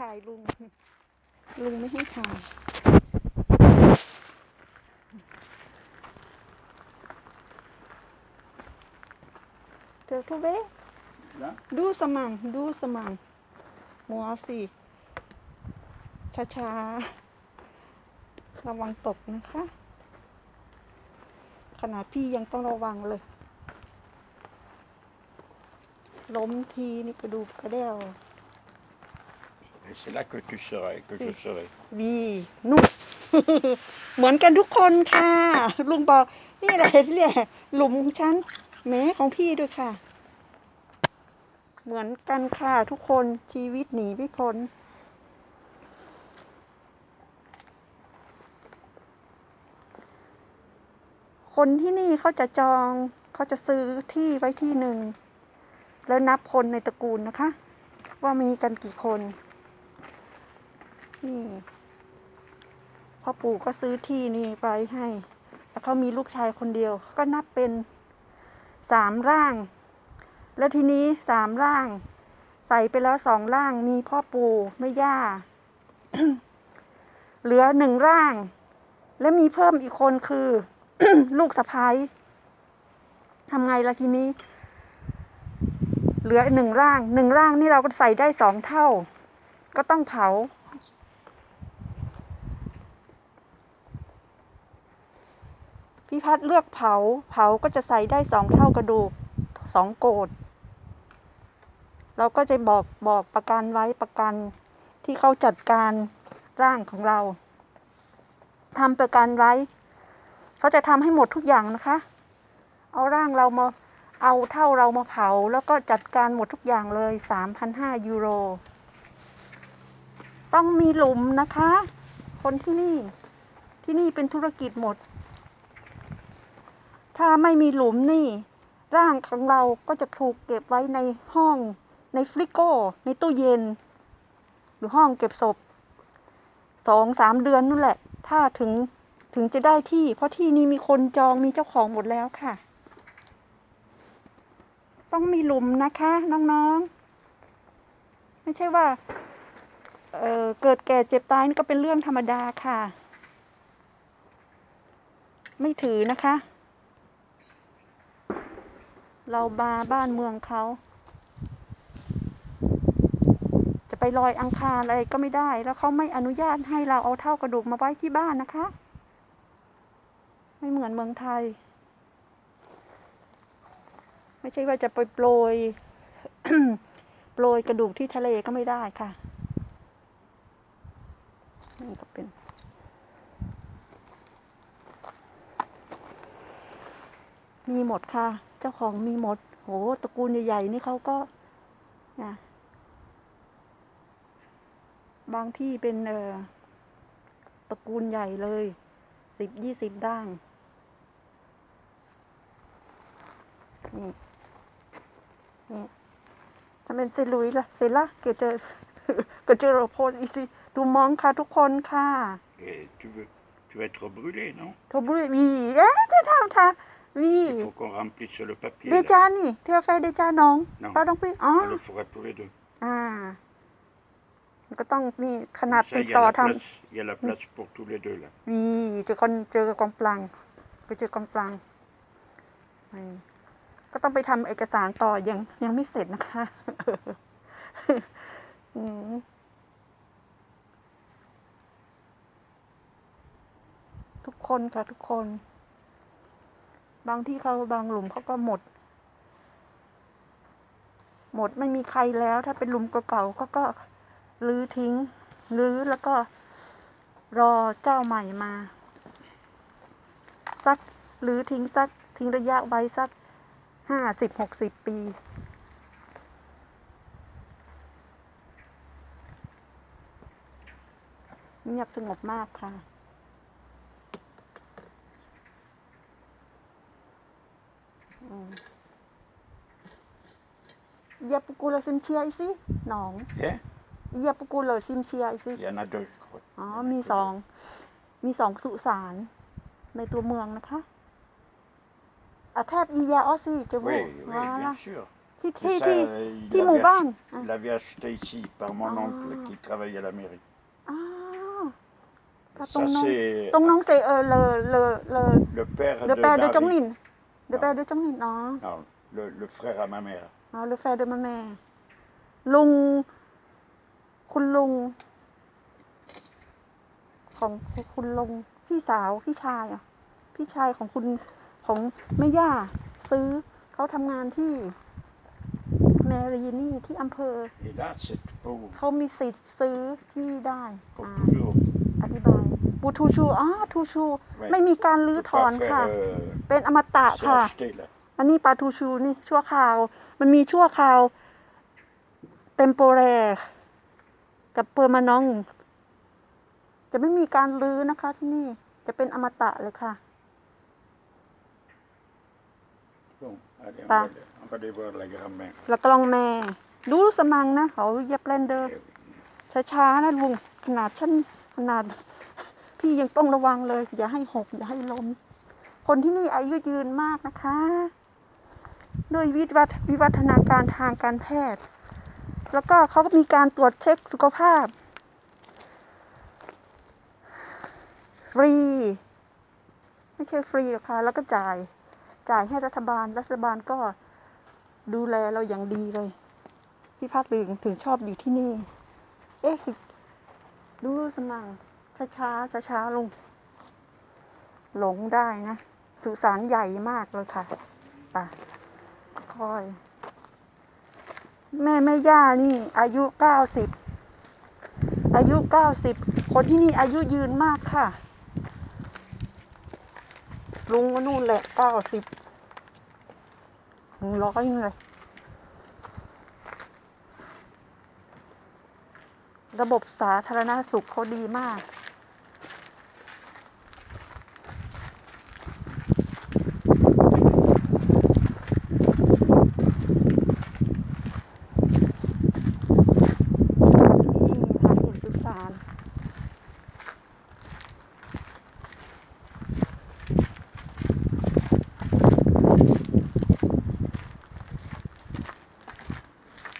ถ่ายลุง ลุงไม่ให้ถ่ายเธอทุเบ Là ดูสมังดูสมังหัวสิช้าๆระวังตกนะคะ ขนาดพี่ยังต้องระวังเลย ล้มทีนี่กระดูกกระเดี่ยว Et c'est là que tu serais, que je Oui. serais. วีนุ่มเหมือนกันทุกคนค่ะ ลุงบอกนี่แหละเนี่ยหลุมของฉันแม้ของพี่ด้วยค่ะ เหมือนกันค่ะทุกคนชีวิตหนีไม่พ้น คนที่นี่เขาจะจองเขาจะซื้อที่ไว้ที่หนึ่ง แล้วนับคนในตระกูลนะคะ ว่ามีกันกี่คน นี่พ่อปู่ก็ซื้อที่นี่ไปให้แล้วเขามีลูกชายคนเดียว ก็นับเป็นสามร่าง แล้วทีนี้สามร่าง ใส่ไปแล้วสองร่างมีพ่อปู่แม่ย่า เหลือหนึ่งร่าง แล้วมีเพิ่มอีกคนคือ ลูกสะพ้ายทำไงล่ะทีนี้ เหลือหนึ่งร่างหนึ่งร่างนี่เราก็ใส่ได้สองเท่า ก็ต้องเผา พี่พัดเลือกเผา เผาก็จะใส่ได้สองเท่ากระดูกสองโกดเราก็จะบอกบอกประกันไว้ประกันที่เขาจัดการร่างของเราทำประกันไว้เขาจะทำให้หมดทุกอย่างนะคะ เอาร่างเรามาเอาเท่าเรามาเผา แล้วก็จัดการหมดทุกอย่างเลยสามพันห้ายูโร ต้องมีหลุมนะคะ คนที่นี่ ที่นี่เป็นธุรกิจหมด ถ้าไม่มีหลุมนี่ ร่างของเราก็จะถูกเก็บไว้ในห้อง ในฟริโก้ ในตู้เย็น หรือห้องเก็บศพสองสามเดือนนู่นแหละ ถ้าถึงถึงจะได้ที่ เพราะที่นี้มีคนจองมีเจ้าของหมดแล้วค่ะ ต้องมีหลุมนะคะน้องๆ ไม่ใช่ว่าเออเกิดแก่เจ็บตายนี่ก็เป็นเรื่องธรรมดาค่ะ ไม่ถือนะคะ เรามาบ้านเมืองเขา จะไปลอยอังคารอะไรก็ไม่ได้ แล้วเขาไม่อนุญาตให้เราเอาเท่ากระดูกมาไว้ที่บ้านนะคะ ไม่เหมือนเมืองไทย ไม่ใช่ว่าจะไปโปรยโปรยกระดูกที่ทะเลก็ไม่ได้ค่ะนี่ก็เป็นมีหมดค่ะ เจ้าของมีหมด โหตระกูลใหญ่ๆนี่เขาก็นะบางที่เป็นเอ่อตระกูลใหญ่เลยสิบยี่สิบด่างนี่นี่ถ้าเป็นเซลุยล่ะเซล่ะเกิดเจอเกิดเจอโรโพสอีซีดูมองค่ะทุกคนค่ะ Et tu veux, tu vas être brûlé, non ทบุรีวีเอ๊ะจะทำท่า วี Il faut qu'on remplisse le papier. เด là. จานี่เที่ยวแฟเดจาน้องน้องเราต้องไปอ๋อ On le fera tous les deux. อ่ามันก็ต้องมีขนาด Ça, ติด il y, ต่อ a la ท place, il y a la place pour tous les deux, là. ำวีเจอคนเจอกองปลังไปเจอกองปลังอืมก็ต้องไปทำเอกสารต่อยังยังไม่เสร็จนะคะ อืม ทุกคนค่ะทุกคน บางที่เขาบางหลุมเขาก็หมด หมดไม่มีใครแล้ว ถ้าเป็นหลุมเก่าๆเขาก็รื้อทิ้งรื้อแล้วก็รอเจ้าใหม่มาสักรื้อทิ้งสักทิ้งระยะไว้สักห้าสิบหกสิบปี เงียบสงบมากค่ะ อืม Il y a beaucoup de cimetières ici Non. Hein Il y a beaucoup de cimetières ici Il y en a deux, je crois. อ๋อ มีสอง มีสองสุสานในตัวเมืองนะคะอาแทบอียาออซี่จะพู Oui, ด oui, ว่า bien sûr. ที่ Et ที่ ça, ที่ euh, il ที่หมู่ l'avait บ้าน ach- อะ il l'avait acheté ici par mon Ah. oncle qui travaille à la mairie. อ้าว Ça, ton nom. c'est ตรงน้องเซเออเลอเลอเลอ le père เลอ de แปรเดอ David. จงนิน เลอ Non. แปรเดอจงนินอ๋อ Non, le, le frère à ma mère. อ๋อเลอแฟเดอมาแม่ลุง คุณลุง ของคุณลุง พี่สาว พี่ชายอะ พี่ชายของคุณของแม่ย่า ซื้อเขาทำงานที่แมรีนี่ที่อำเภอ Et là, c'est pour, เขามีสิทธิ์ซื้อที่ได้ pour อ่า toujours. อธิบายบูทูชูอ๋อทูชู Ouais. ไม่มีการรื้อ Faut ถอน pas ค่ะ faire, euh, เป็นอมตะ c'est ค่ะ acheté là. อันนี้ปลาทูชูนี่ชั่วคราว มันมีชั่วคราวเต็มโปรแรกับเปอร์มานอง จะไม่มีการรื้อนะคะที่นี่จะเป็นอมตะเลยค่ะ Bon, allez, on Pas. va, aller- on va aller voir la grand-mère. แล้วก็ลองแม่ ดูสมังนะเขาเหย็บแลนเดอร์ Eh oui. ช้าๆนะลุงขนาดฉันขนาด พี่ยังต้องระวังเลย อย่าให้หกอย่าให้ล้ม คนที่นี่อายุยืนมากนะคะด้วยวิวัฒวิวัฒนาการทางการแพทย์ แล้วก็เขาก็มีการตรวจเช็คสุขภาพฟรี ไม่ใช่ฟรีหรอกค่ะ แล้วก็จ่ายจ่ายให้รัฐบาล รัฐบาลก็ดูแลเราอย่างดีเลย พี่พักถึงถึงชอบอยู่ที่นี่ เอ๊ะสิ ดูสมัง ช้าช้าช้าช้าลง หลงได้นะ สุสานใหญ่มากเลยค่ะป่ะค่อย แม่แม่ย่านี่ อายุเก้าสิบ อายุเก้าสิบ คนที่นี่อายุยืนมากค่ะ ลุงก็นู่นแหละเก้าสิบหนึ่งร้อยเลยระบบสาธารณสุขเขาดีมาก นี่ค่ะเห็นสุสาน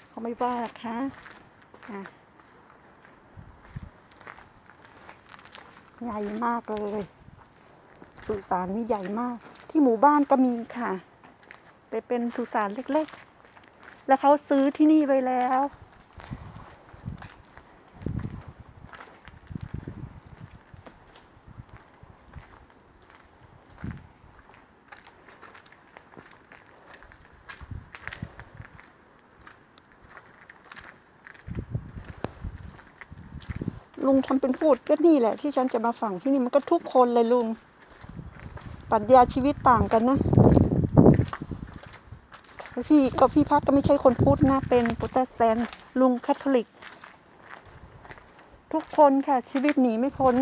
เขาไม่ว่าหรอกคะอะ ใหญ่มากเลย สุสานนี่ใหญ่มาก ที่หมู่บ้านก็มีค่ะแต่เป็นสุสานเล็กๆ แล้วเขาซื้อที่นี่ไปแล้ว ลุงทำเป็นพูดก็นี่แหละ ที่ฉันจะมาฝังที่นี่มันก็ทุกคนเลยลุงปรัชญาชีวิตต่างกันนะพี่ก็พี่พัดก็ไม่ใช่คนพุทธนะ เป็นโปรเตสแตนต์ลุงแคทอลิก ทุกคนค่ะ ชีวิตหนีไม่พ้น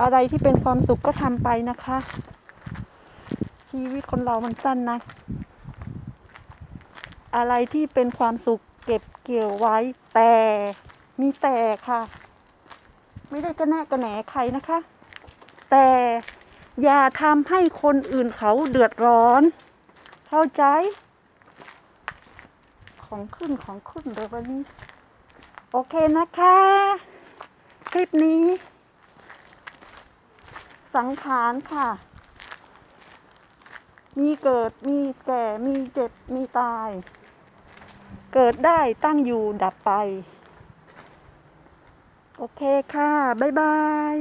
อะไรที่เป็นความสุขก็ทำไปนะคะ ชีวิตคนเรามันสั้นนะ อะไรที่เป็นความสุขเก็บเกี่ยวไว้แต่มีแต่ค่ะ ไม่ได้กระแนะกระแหนใครนะคะ แต่อย่าทำให้คนอื่นเขาเดือดร้อน เข้าใจ ของขึ้นของขึ้นเดี๋ยววันนี้ โอเคนะคะ คลิปนี้ สังขารค่ะ มีเกิดมีแก่มีเจ็บมีตาย เกิดได้ตั้งอยู่ดับไป โอเคค่ะ บ๊ายบาย